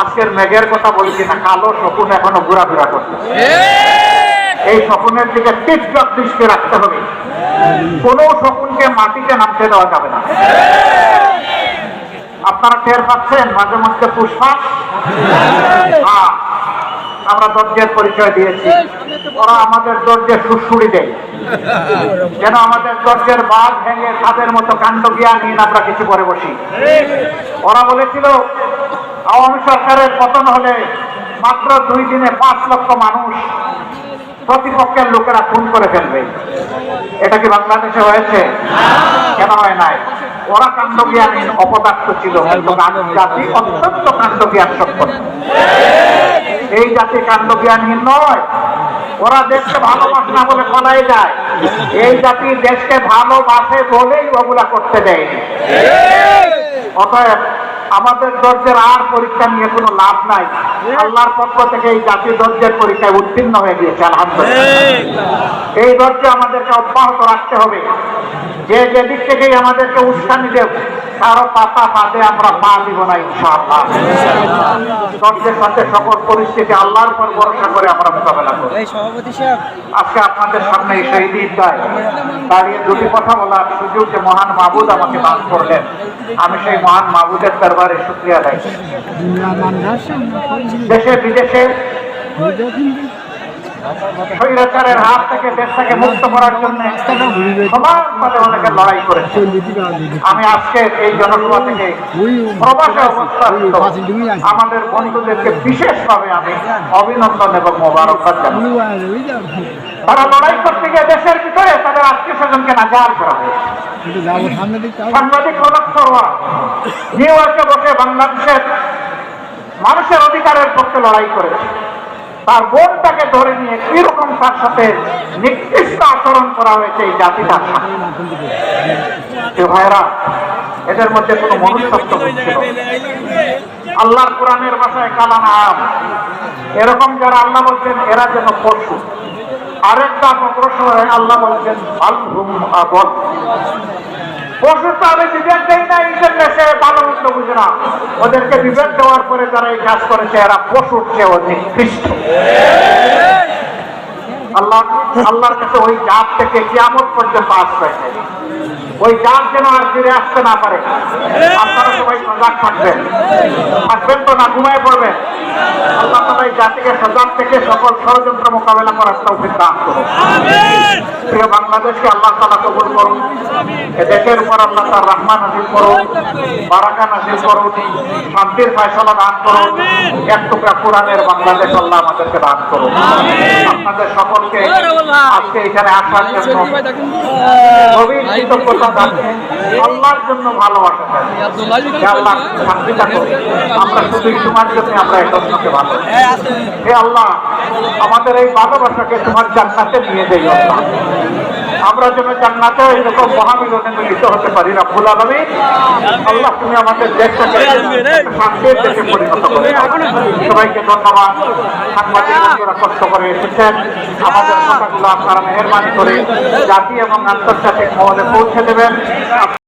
আজকের মেঘের কথা বলছি না কালো শকুন এখনও ঘোরাফেরা করছে। এই শকুনের দিকে তীব্র দৃষ্টি রাখতে হবে। কোন শকুনকে মাটিতে নামতে দেওয়া যাবে না। আপনারা টের পাচ্ছেন মাঝে মধ্যে পুষ্পাস হ্যাঁ, আমরা দর্জের পরিচয় দিয়েছি। ওরা আমাদের দর্জে সুড়সুড়ি দেয়। যেন আমাদের দর্জের বাঘ ভেঙে তাদের মতো কাণ্ড জ্ঞানহীন আমরা কিছু করে বসি। ওরা বলেছিল আওয়ামী সরকারের পতন হলে মাত্র দুই দিনে পাঁচ লক্ষ মানুষ প্রতিপক্ষের লোকেরা খুন করে ফেলবে। এটা কি বাংলাদেশে হয়েছে? কেন হয় নাই? ওরা কাণ্ডজ্ঞানহীন অপদার্থ ছিল জাতি অত্যন্ত কাণ্ডজ্ঞান সম্পন্ন এই জাতি কাণ্ডজ্ঞানহীন নয়, ওরা দেশকে ভালোবাসে না বলে ফলাই যায়। এই জাতি দেশকে ভালোবাসে বলেই ওগুলা করতে দেয়নি। অতএব আমাদের দর্জের আর পরীক্ষা নিয়ে কোনো লাভ নাই। আল্লাহর পক্ষ থেকে এই জাতীয় দর্জের পরীক্ষায় উত্তীর্ণ হয়ে গিয়েছে আলহামদুলিল্লাহ। এই ধৈর্য আমাদেরকে অব্যাহত রাখতে হবে। যে যেদিক থেকেই আমাদেরকে উস্কানি দেব কারও পাতা পাতে আমরা পা দিব না ইনশাআল্লাহ। সাথে সকল পরিস্থিতি আল্লাহর উপর ভরসা করে আমরা মোকাবেলা সাহেব। আজকে আপনাদের সামনে এই সেই দিনটায় দাঁড়িয়ে দুটি কথা বলার সুযোগ যে মহান মাহবুদ আমাকে দান করলেন। আমি সেই মহান মাহবুদের দরবারে শুক্রিয়া দেয় দেশে বিদেশে স্বৈরাচারের হাত থেকে দেশটাকে মুক্ত করার জন্য সমাজভাবে অনেকে লড়াই করেছে। আমি আজকে এই জনসভা থেকে প্রবাসে অবস্থানরত আমাদের বন্ধুদেরকে বিশেষভাবে আমি অভিনন্দন এবং মোবারকবাদ জানাই। তারা লড়াই করতে গিয়ে দেশের ভিতরে তাদের আত্মীয় স্বজনকে নাজাল করা হয়েছে। সাংবাদিক রোনাক সরোয়ার নিউ ইয়র্কে বসে বাংলাদেশের মানুষের অধিকারের পক্ষে লড়াই করেছে। তার বোনটাকে ধরে নিয়ে কীরকম তার সাথে নিকৃষ্ট আচরণ করা হয়েছে এই জাতিটার সাথে ভাইরা এদের মধ্যে কোনো মনুষ্যত্ব আল্লাহর কোরআনের ভাষায় কালাম আম। এরকম যারা আল্লাহ বলছেন, এরা যেন পশু। আরেকটা অগ্রসর হয়ে, আল্লাহ বলছেন পশু তো আমি বিবেক দেই না এই জন্য ভালো মন্দ বুঝে না? ওদেরকে বিবেক দেওয়ার পরে যারা এই কাজ করেছে, এরা পশুর চেয়েও নিকৃষ্ট। আল্লাহ আল্লাহর কাছে ওই জাত থেকে কিয়ামত পর্যন্ত আসবে ওই জাত যেন আর ফিরে আসতে না পারে। আপনারা সবাই সজাগ থাকবেন। আসবেন তো না ঘুমায় পড়বেন। আল্লাহ তালা এই জাতিকে সজাগ থেকে সকল ষড়যন্ত্র মোকাবেলা করার তৌফিক দান করুন। প্রিয় বাংলাদেশকে আল্লাহ তালা কবুল করুন। দেশের উপর আল্লাহ তার রহমান নাজিল করুন। বারাকা নাজিল করুন। শান্তির ফয়সলা দান করুন। এক টুকরা কোরআনের বাংলাদেশ আল্লাহ আমাদেরকে দান করুন। আপনাদের আজকে এখানে আসার জন্য গভীর কৃতজ্ঞতা জানিয়ে আল্লাহর জন্য ভালোবাসা চাই আল্লাহ শান্তিটা করুন। আমরা শুধু তোমার জন্য আমরা একত্রকে ভালো হে আল্লাহ আমাদের এই ভালোবাসাকে তোমার জান্নাতে নিয়ে যাই আল্লাহ। আমরা যেন জান্নাতে এরকম মহামিলনে মিলিত হতে পারি রাব্বুল আলমী আল্লাহ তুমি আমাদের দেশটাকে শান্তির দেশে পরিণত করে। সবাইকে ধন্যবাদ। কষ্ট করে এসেছেন। আমাদের আপনারা মেহরবানি করে জাতি এবং আন্তর্জাতিক মহলে পৌঁছে দেবেন।